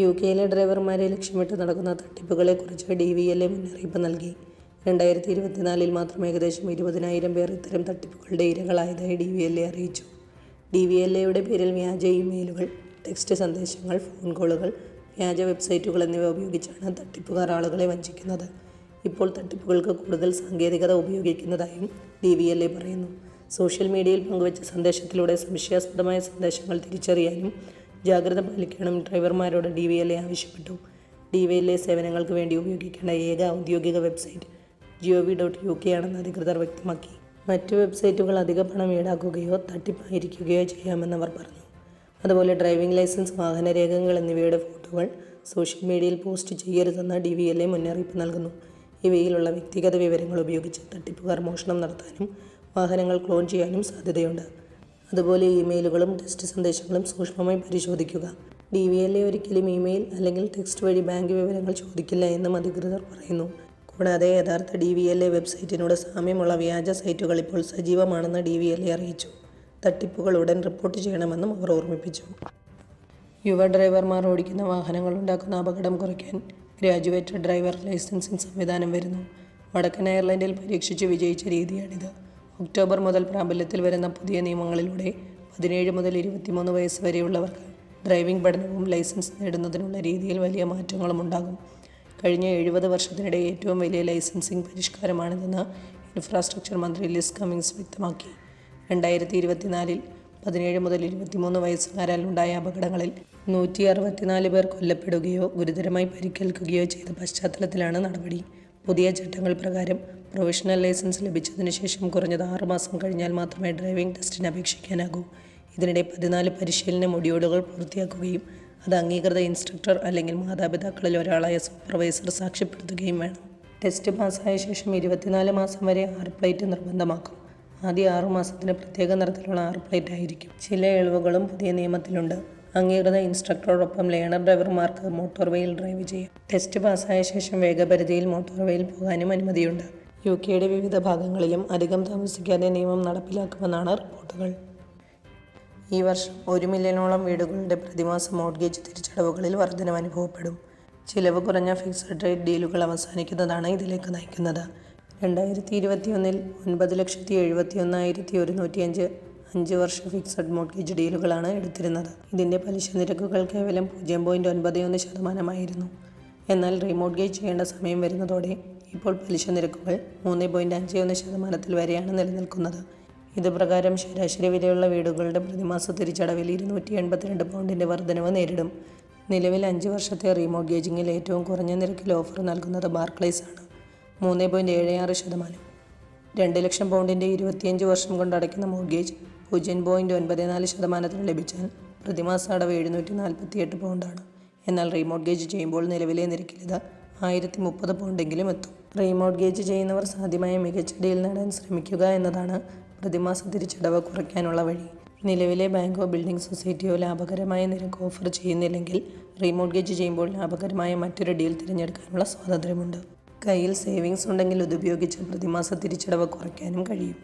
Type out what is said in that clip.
U കെയിലെ ഡ്രൈവർമാരെ ലക്ഷ്യമിട്ട് നടക്കുന്ന തട്ടിപ്പുകളെക്കുറിച്ച് ഡി വി എൽ എ മുന്നറിയിപ്പ് നൽകി. രണ്ടായിരത്തി ഇരുപത്തിനാലിൽ മാത്രം ഏകദേശം ഇരുപതിനായിരം പേർ ഇത്തരം തട്ടിപ്പുകളുടെ ഇരകളായതായി ഡി വി എൽ എ അറിയിച്ചു. ഡി വി എൽ എയുടെ പേരിൽ വ്യാജ ഇമെയിലുകൾ ടെക്സ്റ്റ് സന്ദേശങ്ങൾ ഫോൺ കോളുകൾ വ്യാജ വെബ്സൈറ്റുകൾ എന്നിവ ഉപയോഗിച്ചാണ് തട്ടിപ്പുകാർ ആളുകളെ വഞ്ചിക്കുന്നത്. ഇപ്പോൾ തട്ടിപ്പുകൾക്ക് കൂടുതൽ സാങ്കേതികത ഉപയോഗിക്കുന്നതായും ഡി വി എൽ എ പറയുന്നു. സോഷ്യൽ മീഡിയയിൽ പങ്കുവച്ച സന്ദേശത്തിലൂടെ സംശയാസ്പദമായ സന്ദേശങ്ങൾ തിരിച്ചറിയാനും ജാഗ്രത പാലിക്കണം. ഡ്രൈവർമാരോട് ഡി വി എൽ എ ആവശ്യപ്പെട്ടു. ഡി വി എൽ എ സേവനങ്ങൾക്ക് വേണ്ടി ഉപയോഗിക്കേണ്ട ഏക ഔദ്യോഗിക website gov dot U K ആണെന്ന് അധികൃതർ വ്യക്തമാക്കി. മറ്റ് വെബ്സൈറ്റുകൾ അധിക പണം ഈടാക്കുകയോ തട്ടിപ്പായിരിക്കുകയോ അവർ പറഞ്ഞു. അതുപോലെ ഡ്രൈവിംഗ് ലൈസൻസ് വാഹന രേഖകൾ എന്നിവയുടെ ഫോട്ടോകൾ സോഷ്യൽ മീഡിയയിൽ പോസ്റ്റ് ചെയ്യരുതെന്ന് ഡി വി എൽ എ മുന്നറിയിപ്പ് നൽകുന്നു. ഇവയിലുള്ള വ്യക്തിഗത വിവരങ്ങൾ ഉപയോഗിച്ച് തട്ടിപ്പുകാർ മോഷണം നടത്താനും വാഹനങ്ങൾ ക്ലോൺ ചെയ്യാനും സാധ്യതയുണ്ട്. അതുപോലെ ഇമെയിലുകളും ടെക്സ്റ്റ് സന്ദേശങ്ങളും സൂക്ഷ്മമായി പരിശോധിക്കുക. ഡി വി എൽ എ ഒരിക്കലും ഇമെയിൽ അല്ലെങ്കിൽ ടെക്സ്റ്റ് വഴി ബാങ്ക് വിവരങ്ങൾ ചോദിക്കില്ല എന്നും അധികൃതർ പറയുന്നു. കൂടാതെ യഥാർത്ഥ ഡി വി എൽ എ വെബ്സൈറ്റിനോട് സാമ്യമുള്ള വ്യാജ സൈറ്റുകൾ ഇപ്പോൾ സജീവമാണെന്ന് ഡി വി എൽ എ അറിയിച്ചു. തട്ടിപ്പുകൾ ഉടൻ റിപ്പോർട്ട് ചെയ്യണമെന്നും അവർ ഓർമ്മിപ്പിച്ചു. യുവ ഡ്രൈവർമാർ ഓടിക്കുന്ന വാഹനങ്ങൾ ഉണ്ടാക്കുന്ന അപകടം കുറയ്ക്കാൻ ഗ്രാജുവേറ്റഡ് ഡ്രൈവർ ലൈസൻസിംഗ് സംവിധാനം വരുന്നു. വടക്കൻ അയർലൻഡിൽ പരീക്ഷിച്ച് വിജയിച്ച രീതിയാണിത്. ഒക്ടോബർ മുതൽ പ്രാബല്യത്തിൽ വരുന്ന പുതിയ നിയമങ്ങളിലൂടെ പതിനേഴ് മുതൽ ഇരുപത്തിമൂന്ന് വയസ്സ് വരെയുള്ളവർക്ക് ഡ്രൈവിംഗ് പഠനവും ലൈസൻസ് നേടുന്നതിനുള്ള രീതിയിൽ വലിയ മാറ്റങ്ങളും ഉണ്ടാകും. കഴിഞ്ഞ എഴുപത് വർഷത്തിനിടെ ഏറ്റവും വലിയ ലൈസൻസിംഗ് പരിഷ്കാരമാണിതെന്ന് ഇൻഫ്രാസ്ട്രക്ചർ മന്ത്രി ലിസ് കമ്മിങ്സ് വ്യക്തമാക്കി. രണ്ടായിരത്തി ഇരുപത്തിനാലിൽ പതിനേഴ് മുതൽ ഇരുപത്തിമൂന്ന് വയസ്സുകാരാൽ ഉണ്ടായ അപകടങ്ങളിൽ നൂറ്റി അറുപത്തിനാല് പേർ കൊല്ലപ്പെടുകയോ ഗുരുതരമായി പരിക്കേൽക്കുകയോ ചെയ്ത പശ്ചാത്തലത്തിലാണ് നടപടി. പുതിയ ചട്ടങ്ങൾ പ്രകാരം പ്രൊഫഷണൽ ലൈസൻസ് ലഭിച്ചതിന് ശേഷം കുറഞ്ഞത് ആറ് മാസം കഴിഞ്ഞാൽ മാത്രമേ ഡ്രൈവിംഗ് ടെസ്റ്റിന് അപേക്ഷിക്കാനാകൂ. ഇതിനിടെ പതിനാല് പരിശീലന മൊഡ്യൂളുകൾ പൂർത്തിയാക്കുകയും അത് അംഗീകൃത ഇൻസ്ട്രക്ടർ അല്ലെങ്കിൽ മാതാപിതാക്കളിൽ ഒരാളായ സൂപ്പർവൈസർ സാക്ഷ്യപ്പെടുത്തുകയും വേണം. ടെസ്റ്റ് പാസ്സായ ശേഷം ഇരുപത്തിനാല് മാസം വരെ ആർ പ്ലേറ്റ് നിർബന്ധമാക്കും. ആദ്യ ആറു മാസത്തിന് പ്രത്യേക നിറത്തിലുള്ള ആർ പ്ലേറ്റ് ആയിരിക്കും. ചില ഇളവുകളും പുതിയ നിയമത്തിലുണ്ട്. അംഗീകൃത ഇൻസ്ട്രക്ടറോടൊപ്പം ലേണർ ഡ്രൈവർമാർക്ക് മോട്ടോർവേയിൽ ഡ്രൈവ് ചെയ്യാം. ടെസ്റ്റ് പാസ്സായ ശേഷം വേഗപരിധിയിൽ മോട്ടോർവേയിൽ പോകാനും അനുമതിയുണ്ട്. യു കെയുടെ വിവിധ ഭാഗങ്ങളിലും അധികം താമസിക്കാതെ നിയമം നടപ്പിലാക്കുമെന്നാണ് റിപ്പോർട്ടുകൾ. ഈ വർഷം ഒരു മില്യണോളം വീടുകളുടെ പ്രതിമാസ മോർഗേജ് തിരിച്ചടവുകളിൽ വർധനവ് അനുഭവപ്പെടും. ചിലവ് കുറഞ്ഞ ഫിക്സഡ് റേറ്റ് ഡീലുകൾ അവസാനിക്കുന്നതാണ് ഇതിലേക്ക് നയിക്കുന്നത്. രണ്ടായിരത്തി ഇരുപത്തിയൊന്നിൽ ഒൻപത് ലക്ഷത്തി എഴുപത്തി ഒന്നായിരത്തി ഒരുന്നൂറ്റിയഞ്ച് അഞ്ച് വർഷ ഫിക്സഡ് മോർഗേജ് ഡീലുകളാണ് എടുത്തിരുന്നത്. ഇതിന്റെ പലിശ നിരക്കുകൾ കേവലം പൂജ്യം പോയിന്റ് ഒൻപത് ഒന്ന് ശതമാനമായിരുന്നു. എന്നാൽ റീമോർഗേജ് ചെയ്യേണ്ട സമയം വരുന്നതോടെ ഇപ്പോൾ പലിശ നിരക്കുകൾ മൂന്ന് പോയിന്റ് അഞ്ച് ഒന്ന് ശതമാനത്തിൽ വരെയാണ് നിലനിൽക്കുന്നത്. ഇതുപ്രകാരം ശരാശരി വിലയുള്ള വീടുകളുടെ പ്രതിമാസ തിരിച്ചടവിൽ ഇരുന്നൂറ്റി എൺപത്തിരണ്ട് പൗണ്ടിന്റെ വർധനവ് നേരിടും. നിലവിൽ അഞ്ച് വർഷത്തെ റീമോഗേജിങ്ങിൽ ഏറ്റവും കുറഞ്ഞ നിരക്കിൽ ഓഫർ നൽകുന്നത് ബാർക്ലേസ് ആണ്. മൂന്ന് പോയിന്റ് ഏഴ് ആറ് ശതമാനം. രണ്ട് ലക്ഷം പൗണ്ടിന്റെ ഇരുപത്തിയഞ്ച് വർഷം കൊണ്ട് അടയ്ക്കുന്ന മോർഗേജ് പൂജ്യം പോയിന്റ് ഒൻപത് നാല് ശതമാനത്തിന് ലഭിച്ചാൽ പ്രതിമാസ അടവ് എഴുന്നൂറ്റി നാൽപ്പത്തി എട്ട് പൗണ്ടാണ് എന്നാൽ റീമോർഗേജ് ചെയ്യുമ്പോൾ നിലവിലെ നിരക്കിൽ ഇത് ആയിരത്തി മുപ്പത് പൗണ്ടെങ്കിലും എത്തും. റീമോർഗേജ് ചെയ്യുന്നവർ സാധ്യമായ മികച്ച ഡീൽ നേടാൻ ശ്രമിക്കുക എന്നതാണ് പ്രതിമാസ തിരിച്ചടവ് കുറയ്ക്കാനുള്ള വഴി. നിലവിലെ ബാങ്കോ ബിൽഡിംഗ് സൊസൈറ്റിയോ ലാഭകരമായ നിരക്ക് ഓഫർ ചെയ്യുന്നില്ലെങ്കിൽ റീമോർഗേജ് ചെയ്യുമ്പോൾ ലാഭകരമായ മറ്റൊരു ഡീൽ തിരഞ്ഞെടുക്കാനുള്ള സ്വാതന്ത്ര്യമുണ്ട്. കയ്യിൽ സേവിങ്സ് ഉണ്ടെങ്കിൽ ഇതുപയോഗിച്ച് പ്രതിമാസ തിരിച്ചടവ് കുറയ്ക്കാനും കഴിയും.